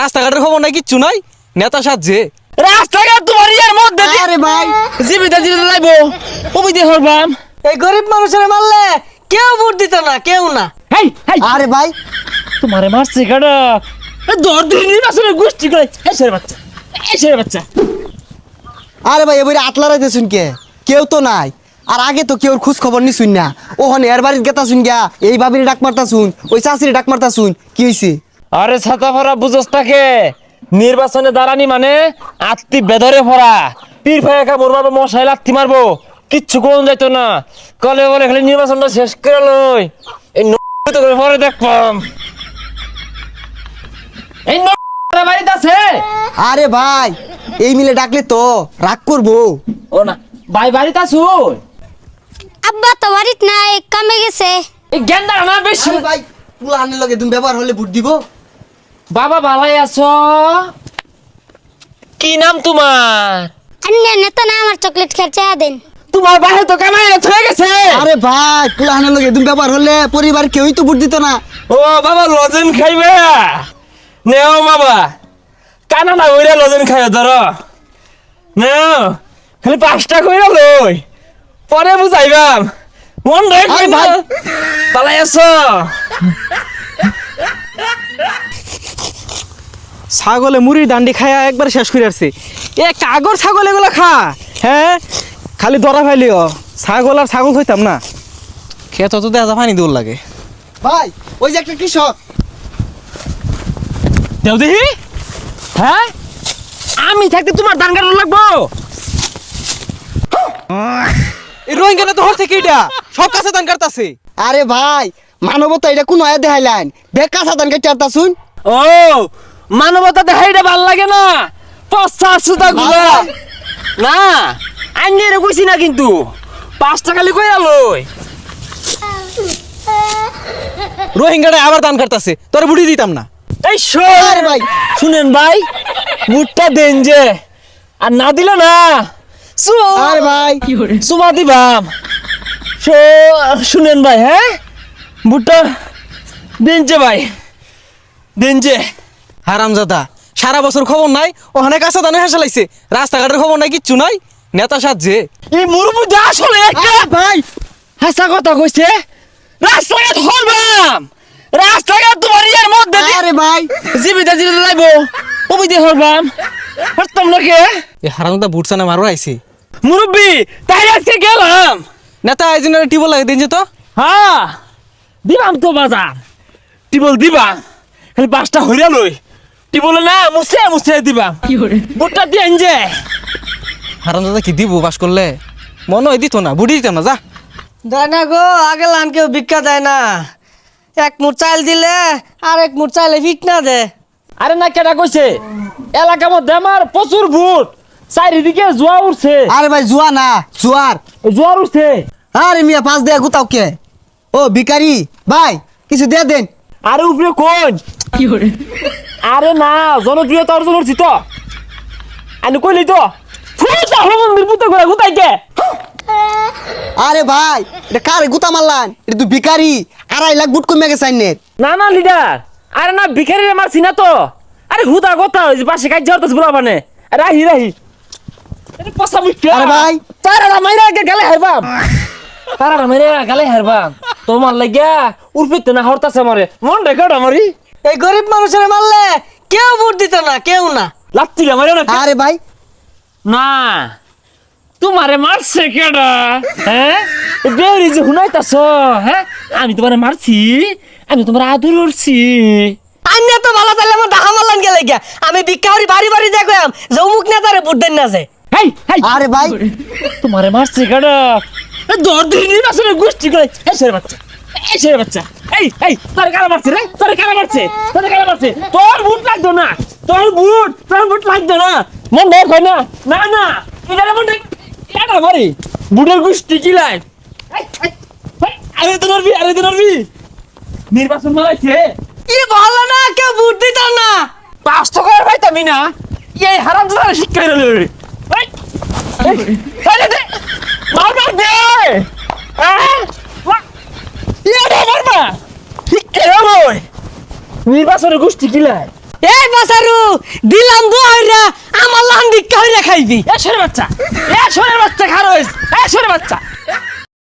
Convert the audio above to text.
রাস্তাঘাটের খবর নাই কিচ্ছু নাই। নেতা সাজছে রাস্তাঘাট তোমার ইয়ার মধ্যে দিয়ে আরে ভাই। জীবিত জীবিত লাইবো ওবিতে হরবাম এই গরিব মানুষের মারলে কেউ ভোট দিত না কেউ না। হেই হেই। আরে ভাই। তোমারে মারছে কাটা দর দিন নির্বাচনের গোষ্ঠী করে এই ছেলে বাচ্চা। এই ছেলে বাচ্চা। আরে ভাই এবারে আটলা রাইতে শুন কে? কেউ তো নাই। আর আগে তো কেউ খোঁজ খবর নি। শুন না ওহন এর বাড়ির গেতা শুন গিয়া এই ভাবির ডাক মারতা শুন ওই চাষির ডাক মারতা শুন কি হইছে? আরে ছাতা ভরা বুঝস তাকে নির্বাচনে দাঁড়ানি মানে আত্মি বেদরে ভরা। পীর ভাই একা মরমারবো মশাই লাত্তি মারবো। কিচ্ছু কোন যাইতো না। কলে বলে খালি নির্বাচনটা শেষ করে লই। এই ন- তো করে পরে দেখবাম এই ন- বাড়িতে আছে? আরে ভাই এই মিলে ডাকলে তো রাগ করব। ও না ভাই বাড়িতে আসুন আব্বা তো বাড়িত নাই কামে গেছে। এই গেন্দা না বেশি। ভাই পুলানের লগে তুমি ব্যবহার হলে ভোট দিব। বাবা ভালাই আছো? কি নাম তোমার? অন্য নেতা না আমার চকলেট খেয়ে দেন। তোমার বাহে তো কামাই হয়ে গেছে। আরে ভাই পুলানের লগে তুমি ব্যবহার হলে পরিবার কেউই তো ভোট দিত না। ও বাবা লজেন খাইবে? নেও বাবা। কানা না ওইরা লজেন খাইবে ধর। নেও খালি পাঁচটা কইরা লই। পরে বুঝাইবাম। মন রে ভাই। পালাই আছো? ছাগলে মুড়ির দান্ডি খায়া একবার শেষ করে আসছে। এ কাগর ছাগল এগুলো খা। হ্যাঁ? খালি দরা ফাইলিও। ছাগল আর ছাগল হইতাম না। খেত তো দেখা পানি দৌড় লাগে। ভাই ওই যে একটা কৃষক। দেও দেখি। হ্যাঁ? আমি থাকতে তোমার ধান কাটানো লাগবো? এই রোহিঙ্গা তো হর থেকে এটা। সব কাছে দান কাটতাছে। আরে ভাই মানবতা এটা কোন আয়া দেখাইলেন। বেকা সাধান কেটে আরতা শুন ও মানবতা দেখাইটা ভালো লাগে না। পচা সুতা গুলা। না আইনে রে কইছি না কিন্তু। পাঁচটা খালি কইরা লই। রোহিঙ্গাটা আবার দান কাটতাছে তোর বুড়ি দিতাম না। এই শোন। আরে ভাই। শুনেন ভাই বুটটা দেন যে। আর না দিল না। সু- আরে ভাই। সুমা দিবাম। শুনেন ভাই হ্যাঁ? বুটটা দেন যে ভাই। দেন যে। হারামজাদা সারা বছর খবর নাই ওখানে কাছে দানে হেসে লাগছে রাস্তাঘাটের খবর নাই কিচ্ছু নাই। নেতা সাজছে এই মুরুবুদা আসলে একটা আরে ভাই হাসা কথা কইছে? রাস্তাঘাট হরবাম! রাস্তাঘাট তোমার ইয়ার মধ্যে দিয়ে আরে ভাই। জীবিত জীবিত লাইবো ওবিতে হরবাম। হরতাম না কে এ হারামজাদা বুটসানে মারো আইছে। মুরব্বি তাই আজকে গেলাম। নেতা এই জন্য টিবল লাগে দিন যে তো। হ্যাঁ দিবাম তো বাজার। টিবল দিবাম খালি পাঁচটা হইরা লই। টিবলে না মুছে মুছে দিবাম বুটটা দিয়ে যে হারামজাদা কি দিব বাস করলে? মনে হয় দিত না বুড়ি দিতাম না যা। দেয় না গো আগে লান কেউ ভিক্ষা দেয় না। এক মুঠ চাল দিলে আর এক মুঠ চাইলে ফিট না দে। আরে না কেটা কইছে? এলাকার মধ্যে আমার প্রচুর ভূত। চারিদিকে জোয়া উঠছে আরে ভাই জুয়া না জুয়ার। জোয়ার উঠছে আরে মিয়া পাঁচ দেয়া গুতাও কে? ও ভিকারি ভাই কিছু দিয়ে দেন। আরে উপরে কোন? আরে না জনপ্রিয়তা অর্জন করছি তো আমি কইলি তো মন্দির পুতো করে গুতাই কে? আরে ভাই এটা কারে গুতা মারলান? এটা তুই ভিকারি আড়াই লাখ বুট কমে গেছে আইনের। না না লিডার আরে না ভিখারি রে মারছি না তো। আরে হুদা কথা ওই যে পাশে কাজ ঝরতেছে বলা মানে রাহি রাহি। আরে পসা মুখ্য আরে ভাই। তারা না মাইরা আগে গালে হারবাম। তারা না মাইরা গালে হারবাম। তোমার লাগিয়া উর্ফিতে না হরতাছে মরে মন রেখে আমারই। এই গরিব মানুষের মারলে কেউ ভোট দিত না কেউ না। লাত্তি মারে না আরে ভাই। না তোমারে মারছে কেডা? হ্যাঁ? বেউরি যে হুনাইতাছ হ্যাঁ? আমি তোমারে মারছি আমি তোমার আদর করছি। আন্য তো ভালো তাহলে আমার ডাহা মারলান গেলে গিয়া আমি ভিক্ষা করি বাড়ি বাড়ি দেখলাম যে অমুক নেতারে ভোট দেন না যে। হেই হেই। আরে ভাই। তোমারে মারছে কেডা? দর দিন নির্বাচনের গোষ্ঠী করে এই ছেলে বাচ্চা এই ছেলে বাচ্চা। এই এই তোর কারা মারছে রে তোর কারা মারছে তোর কারা মারছে তোর বুট লাগতো না তোর বুট তোর বুট লাগতো না মন দেখ হয় না না না এটা মন এটা মারি বুটের গোষ্ঠী কি এই, আরে তো নরবি আরে তো নরবি নির্বাচন মারাইছে কি ভালো না কেউ ভোট দিত না পাঁচ টাকার পাইতামি না এই হারাম দাদা শিক্ষা দিল রে মার মার দে আহ, মার। ইয়ে দে, মার মার। শিক্ষা দিল রে। নির্বাচনের গোষ্ঠী কিলাই এই বাসারু দিলাম দোহাইরা আমার লান কইরা খাইবি। এ সরে বাচ্চা এ সরে বাচ্চা খারো এ সরে বাচ্চা।